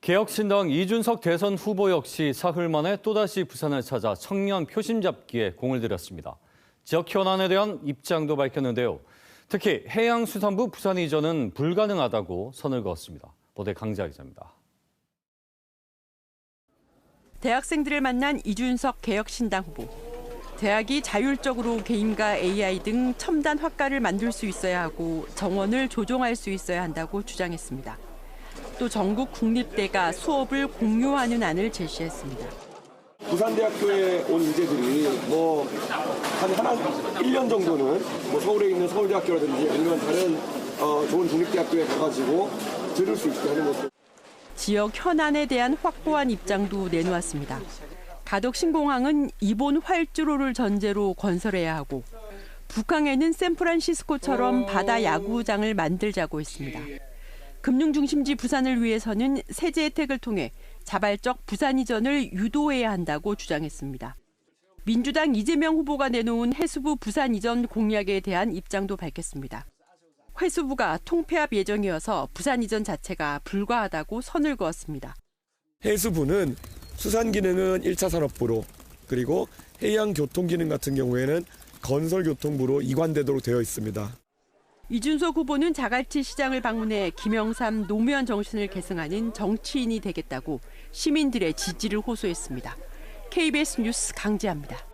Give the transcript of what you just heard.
개혁신당 이준석 대선 후보 역시 사흘 만에 또다시 부산을 찾아 청년 표심 잡기에 공을 들였습니다. 지역 현안에 대한 입장도 밝혔는데요. 특히 해양수산부 부산 이전은 불가능하다고 선을 그었습니다. 보도에 강자 기자입니다. 대학생들을 만난 이준석 개혁신당 후보. 대학이 자율적으로 게임과 AI 등 첨단 학과를 만들 수 있어야 하고 정원을 조종할 수 있어야 한다고 주장했습니다. 또 전국 국립대가 수업을 공유하는 안을 제시했습니다. 부산대학교에 온 인재들이 뭐 한 하나 1년 정도는 뭐 서울에 있는 서울대학교라든지 아니면 다른 어, 좋은 국립대학교에 가가지고 들을 수 있게 하는 것도 지역 현안에 대한 확고한 입장도 내놓았습니다. 가덕 신공항은 이본 활주로를 전제로 건설해야 하고 북한에는 샌프란시스코처럼 바다 야구장을 만들자고 했습니다. 금융중심지 부산을 위해서는 세제 혜택을 통해 자발적 부산 이전을 유도해야 한다고 주장했습니다. 민주당 이재명 후보가 내놓은 해수부 부산 이전 공약에 대한 입장도 밝혔습니다. 회수부가 통폐합 예정이어서 부산 이전 자체가 불가하다고 선을 그었습니다. 해수부는 수산 기능은 1차 산업부로 그리고 해양 교통 기능 같은 경우에는 건설 교통부로 이관되도록 되어 있습니다. 이준석 후보는 자갈치 시장을 방문해 김영삼 노무현 정신을 계승하는 정치인이 되겠다고 시민들의 지지를 호소했습니다. KBS 뉴스 강지아입니다.